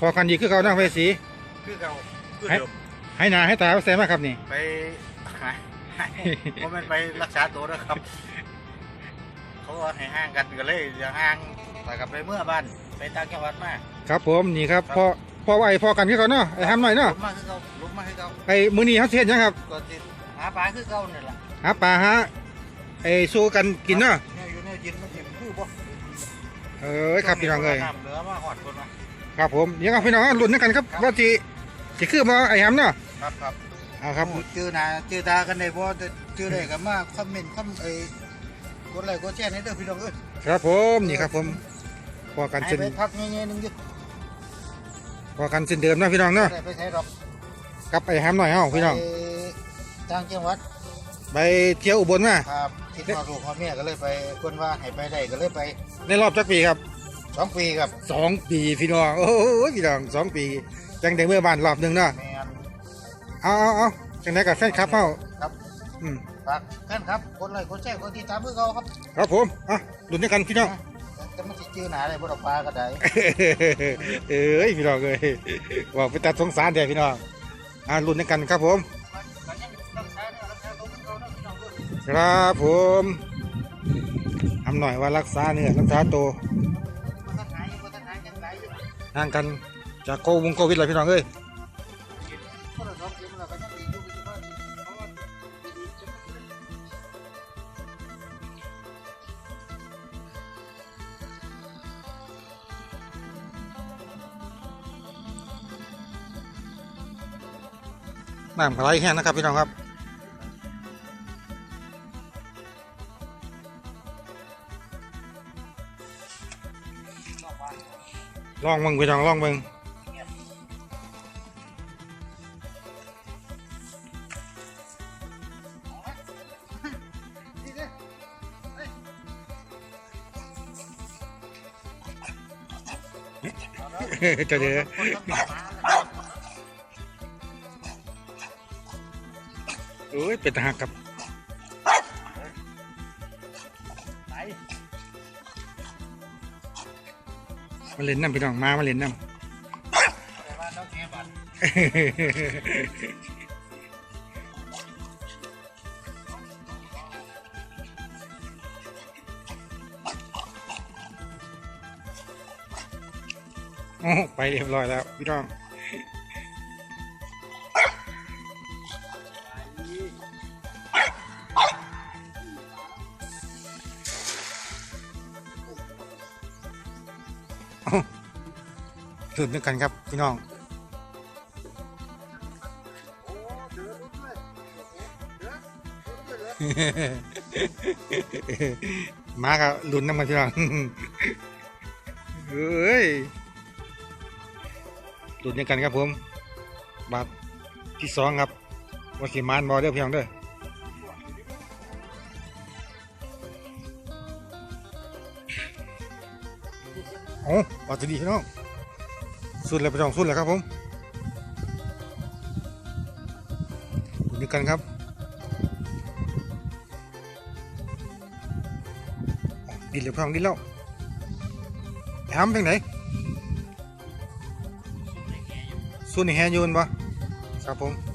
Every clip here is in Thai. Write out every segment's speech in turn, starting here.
พอกันดีคือเขานั่งไฟสี คือเก่าคือให้เดิมให้หนาให้ตาแซมมาครับนี่ ไปหาเพราะมันไปรักษาตัวนะครับ เขาว่าให้ห่างกันก็เลยอย่าห่างแต่กลับไปเมื่อบ้านไปต่างจังหวัดมาครับผมนี่ครับพอพอไหวพอกันคือเขาเนาะไอ้ทำหน่อยเนาะลุกมาคือเก่าลุกมาคือเก่าไอ้มือนี้เขาเสียยังครับก็ติดหาปลาคือเก่าเนี่ยล่ะหาปลาหาไอ้สู้กันกินเนาะเนี่ยอยู่เนี่ยกินมันกินคือบ่เออครับพี่น้องเอ้ยน้ำเหลือมาหอดคนมา ครับผมเดี๋ยวครับพี่น้องลุ้นด้วยกันครับว่าจีจะคือมาไอ้ทำเนาะครับครับเอาครับโอ้เจอหน้าเจอตากันได้บ่แต่เจอได้กันมาคอมเมนต์คอมไอ้กดไลค์กดแชร์ให้เด้อพี่น้องเอ้ยครับผมนี่ครับผมพอกันให้เส้นไปพักเงี้ยๆนึงดิพอกันเส้นเดิมเนาะพี่น้องเนาะได้ไปใช้ดอกกับไอ้ทำหน่อยเฮาพี่น้องไปต่างจังหวัดไปเที่ยวอุบลมาครับคิดว่าลูกพ่อแม่ก็เลยไปคนว่าให้ไปได้ก็เลยไปในรอบจักปีครับ สองปีครับสองปีพี่น้องโอ้ยพี่น้องสองปีจังได้เมื่อบ้านรอบหนึ่งเนาะแมนเอาเอาเอาจังได้กับแฟนคลับเฮาครับอืมฝากแฟนครับกดไลค์กดแชร์กดติดตามเพื่อเขาครับครับผมอะลุ้นด้วยกันพี่น้องจะไม่ติดชื่อหนาเลยบ่ดอกปลาก็ได้เอ้ยพี่น้องเอ้ยว่าไปตัดสงสารแด่พี่น้องอ่าลุ้นด้วยกันครับผมครับผมทำหน่อยว่ารักษาเนื้อรักษาตัว ห่างกันจากโควงโควิดเลยพี่น้องเอ้ยน้ำไหลแห้งนะครับพี่น้องครับ ลองมึงพี่น้องลองมึงจะเจอโอ้ยเป็นทหารครับ มาเล่นน้ำพี่น้องมามาเล่นน้ำโอ้ไปเรียบร้อยแล้วพี่น้อง ตื่นด้วยกันครับพี่น้องมาครับลุ้นน้ำมันพี่น้องเฮ้ยลุ้นด้วยกันครับผมบาทที่สองครับวาสิมานบอเด้อพี่น้องเด้อโอ้ บาทจะดีพี่น้องสุดเลยพี่น้องสุดเลยครับผมลุ้นด้วยกันครับดินเหลือพี่น้องดินแล้วแถมเป็นไหนส่วนนี้แฮยูนปะครับผม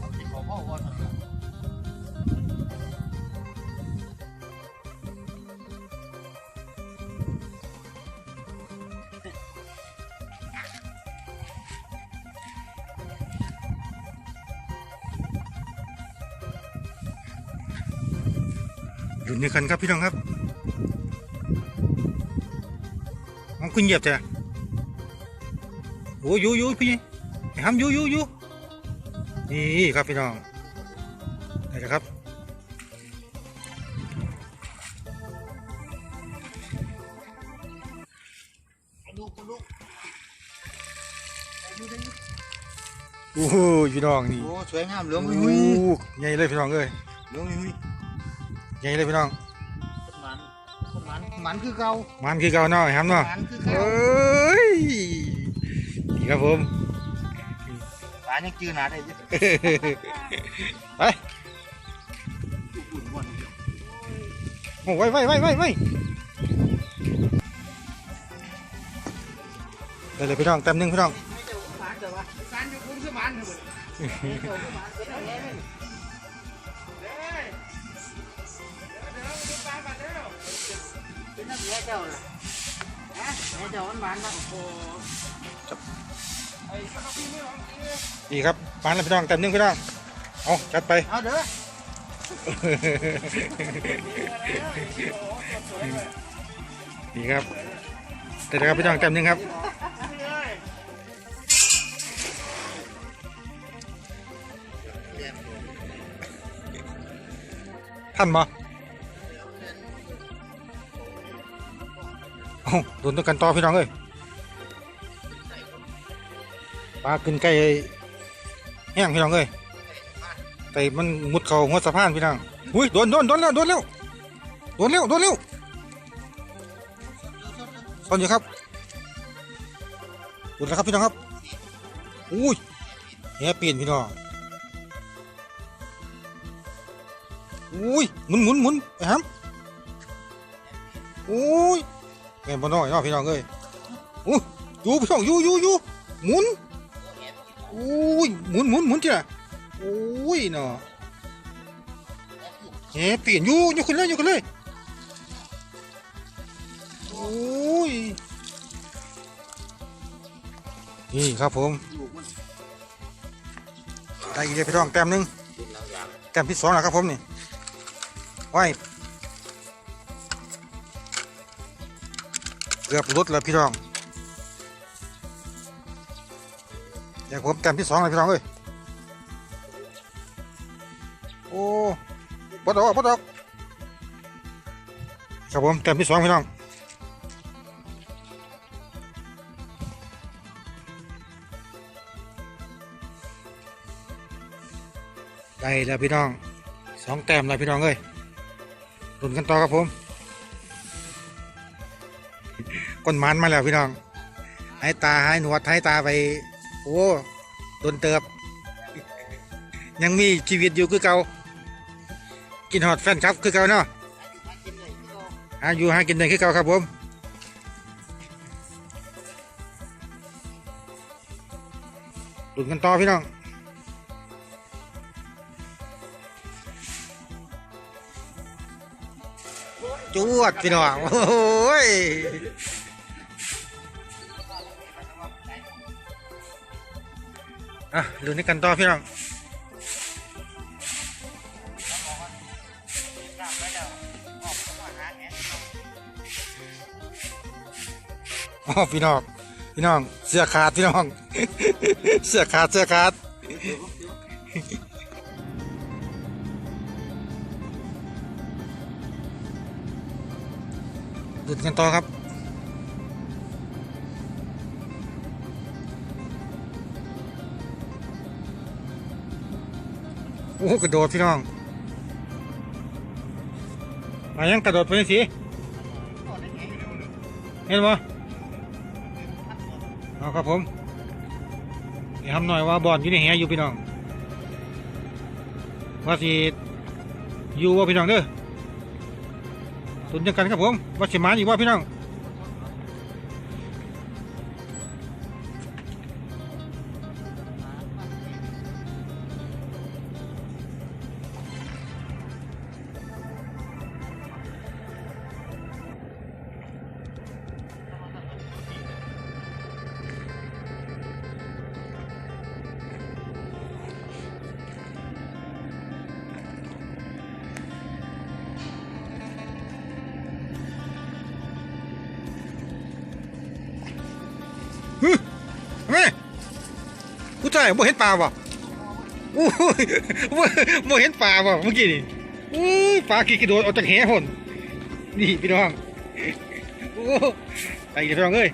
อยู่ในกันครับพี่น้องครับมันคุณเหยียบจ้ะโอ้ยอยูอยูพี่ไปทำอยู่อยู่อยู่นี่ครับพี่น้องได้แล้วครับลูกลูกโอ้โหพี่น้องนี่ โอ้ สวยงามเหลืองโอ้หุ้ยใหญ่เลยพี่น้องเอ้ยเหลืองหุ้ย ใหญ่เลยพี่น้องมันมันมันคือเก่ามันคือเก่าเนาะไอ้ครับเนาะมันคือเอเก่า้ยนี่ครับผมปลายังจืดหนาได้ยังไปโอ้ไว้ไว้ไว้ไว้ไว้ได้เลยพี่น้องเต็มหนึ่งพี่น้องแต่ว่าการอยู่คุ้มขึ้นมันเถอะ เป็นนักเรียนเจ้าน่ะฮะแม่เจ้าหวานๆมาโอ้โหไอ้ขนมพี่ไม่ลองกินเลยดีครับมาแล้วพี่น้องเต็มหนึงพี่น้องเอาจัดไปเอาเด้อดีครับเต็มแล้วครับพี่น้องเต็มหนึงครับท่านมา เอาโดนตัวกันต่อพี่น้องเอ้ยปลาขึ้นใกล้แห้งพี่น้องเอ้ยแต่มันมุดเข่าหัวสะพานพี่น้องอุ้ยโดนโดนโดนแล้วโดนแล้วโดนแล้วโดนแล้วตอนอยู่ครับโดนแล้วครับพี่น้องครับอุ้ยแหเปลี่ยนพี่น้องอุ้ยหมุนหมุนหมุนไปฮัมอุ้ย แม่นบ่น้อยเนาะพี่น้องเอ้ยอู้อยู่พี่น้องอยู่อยู่อยู่หมุนอุ้ยหมุนหมุนหมุนจ้ะอุ้ยเนาะแหเปลี่ยนอยู่อยู่ขึ้นเลยอยู่ขึ้นเลยโอ้ยนี่ครับผมได้อีกแล้วพี่น้องแต้มหนึงแต้มที่สองแล้วครับผมนี่ไว้ กือบหลุดแล้วพี่น้องเดี๋ยวผมแต้มที่สองแล้วพี่น้องเอ้ยโอ้ปดออกปดออกครับผมแต้มที่สองพี่น้องได้แล้วพี่น้องสองแต้มแล้วพี่น้องเอ้ยลุ้นกันต่อครับผม ก้นมันมาแล้วพี่น้องให้ตาให้หนวดให้ตาไป โอ้โดนเติบ ยังมีชีวิตอยู่คือเก่ากินฮอดแฟนครับคือเก่าเนาะหาอยู่หากินได้คือเก่าครับผมลุ้นกันต่อพี่น้อง จวดพี่น้องโอ้ยอะลุ้นกันต่อพี่น้องอ๋อพี่น้อง พี่น้อง เสื้อขาดพี่น้อง เสื้อขาด เสื้อขาด ลุ้นกันต่อครับโอ้กระโดดพี่น้องมายังกระโดดไปสิเห็นปะเอาครับผมอย่าทำหน่อยว่าบอลอยู่ในแหอยู่พี่น้องว่าสิอยู่ว่าพี่น้องเด้อตุนจังกันครับผม ว่าสิมาอยู่ ผู้ชายบ่เห็นปลาบ่โอ้บ่เห็นปลาบ่เมื่อกี้นี่อุ้ปลากี่กระโดดออกจากแหหนนี่พี่น้องโอ้ไอ้พี่น้องเอ้ย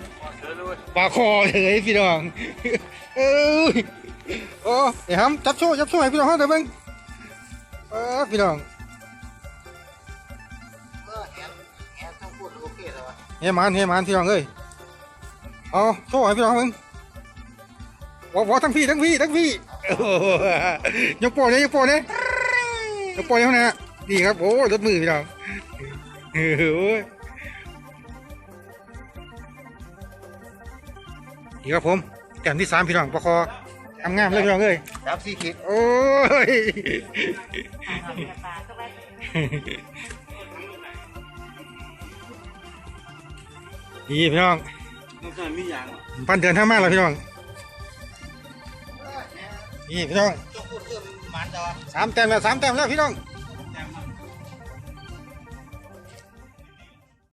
ปลาคอเลยพี่น้องเอ้ยโอ้เดี๋ยวครับจับโซ่จับโซ่ให้พี่น้องเดี๋ยวเบิ่งเออพี่น้องเออแอนแอนต้ยมันเฮยมันพี่น้องเอ้ยเอาโซ่ให้พี่น้องเบิ่ง วอวอทั้งพี่ทั้งพี่ทั้งพี่โอ้โหยกโป้เนี่ยยกโป้เนี่ยยกโป้เนี่ยนะนี่ครับโอ้รถมือพี่น้องเออโอ้ยนี่ครับผมแก้มที่สามพี่น้องปลาคองามๆเลยพี่น้องเอ้ยครับสี่ขีดโอ้ยปลาก็ไปนี่พี่น้องมันก็มีอย่างพันเดือนห้ามากแล้วพี่น้อง นี่พี่น้องต้องพูดเรื่องมันจ้ะสามแต้มแล้วสามแต้มแล้วพี่น้อง